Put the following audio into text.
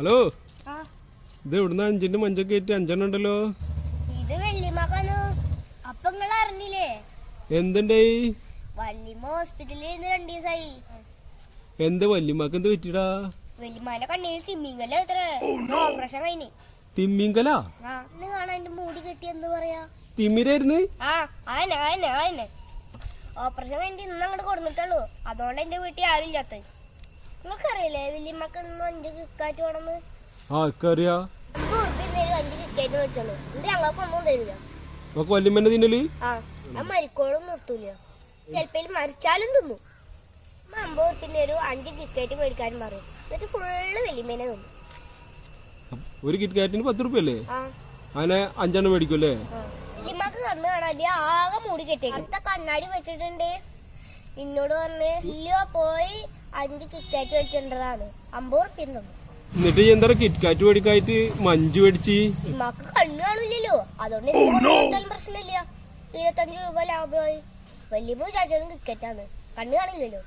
Hello? ഇത് ഇവിടുന്ന് അഞ്ചിന്റെ മഞ്ചൊക്കെ ആയിട്ട് അഞ്ചെണ്ണം ഉണ്ടല്ലോ. ഇത് വെള്ളിമകനു അപ്പൊ നിങ്ങൾ അറിഞ്ഞില്ലേ? എന്തുണ്ടായി വല്യമ്മ ഹോസ്പിറ്റലിൽ ഇരുന്ന് രണ്ടു ദിവസമായി എന്ത് വല്യമ്മക്ക് എന്ത് പറ്റിടാ വല്യമ്മാന്റെ കണ്ണിൽ തിമ്മിങ്കല എത്ര ഓപ്പറേഷൻ കഴിഞ്ഞ്. തിമ്മിങ്കല ഇന്ന് കാണാൻ എന്റെ മൂടി കെട്ടി എന്ത് പറയാ? തിമ്മിരായിരുന്നു ആ ആയനെ ആയനെ ആയനെ ഓപ്പറേഷൻ കഴിഞ്ഞ് ഇന്ന് അങ്ങോട്ട് കൊടുത്തിട്ടുള്ളൂ അതുകൊണ്ട് എന്റെ വീട്ടിൽ ആരും ഇല്ലാത്ത നിങ്ങൾക്കറിയില്ലേ വല്യമ്മക്ക് അഞ്ച് കിക്കാറ്റ് വേണമെന്ന്? ആ ഇക്കറിയാ. അമ്പത് ഉറുപ്പിക തരും അഞ്ച് കിക്കാറ്റ് മേടിച്ചോളൂ എന്നിട്ട് ഞങ്ങൾക്കൊന്നും തരില്ല. നമുക്ക് വല്യമ്മന്റെ തിന്നൽ? ആ ഞാൻ മരിക്കോളും നിർത്തൂല. ചെലപ്പോ മരിച്ചാലും തിന്നു. അമ്പത് ഉറുപ്പിന്റെ ഒരു അഞ്ച് ടിക്കറ്റ് മേടിക്കാനും പറയും. എന്നിട്ട് ഫുള്ള് വലിയമേനെ തിന്നു. ഒരു കിറ്റ്കാറ്റിന് പത്ത് റുപ്യ അല്ലേ ആ. അങ്ങനെ അഞ്ചെണ്ണം മേടിക്കുമല്ലേ വലിയമ്മക്ക് കണ്ണ് കാണാല്ലേ ആകെ മൂടി കെട്ടി. അടുത്ത കണ്ണാടി വെച്ചിട്ടുണ്ട്. എന്നോട് പറഞ്ഞ് ഇല്ല പോയി. അഞ്ച് കിക്കറ്റ് മേടിച്ചിട്ടുള്ളതാണ് അമ്പത് ഉറുപ്പ്യ എന്നിട്ട് എന്താ കിറ്റ്കാറ്റ് മേടിക്കായിട്ട് മഞ്ച് മേടിച്ച്? ഉമ്മാക്ക് കണ്ണു കാണില്ലല്ലോ. അതുകൊണ്ട് കൊടുത്താലും പ്രശ്നമില്ല. ഇരുപത്തഞ്ച് രൂപ ലാഭമായി. വലിയമ്മ വിചാരിച്ചാലും കിക്കറ്റാണ് കണ്ണു കാണില്ലല്ലോ.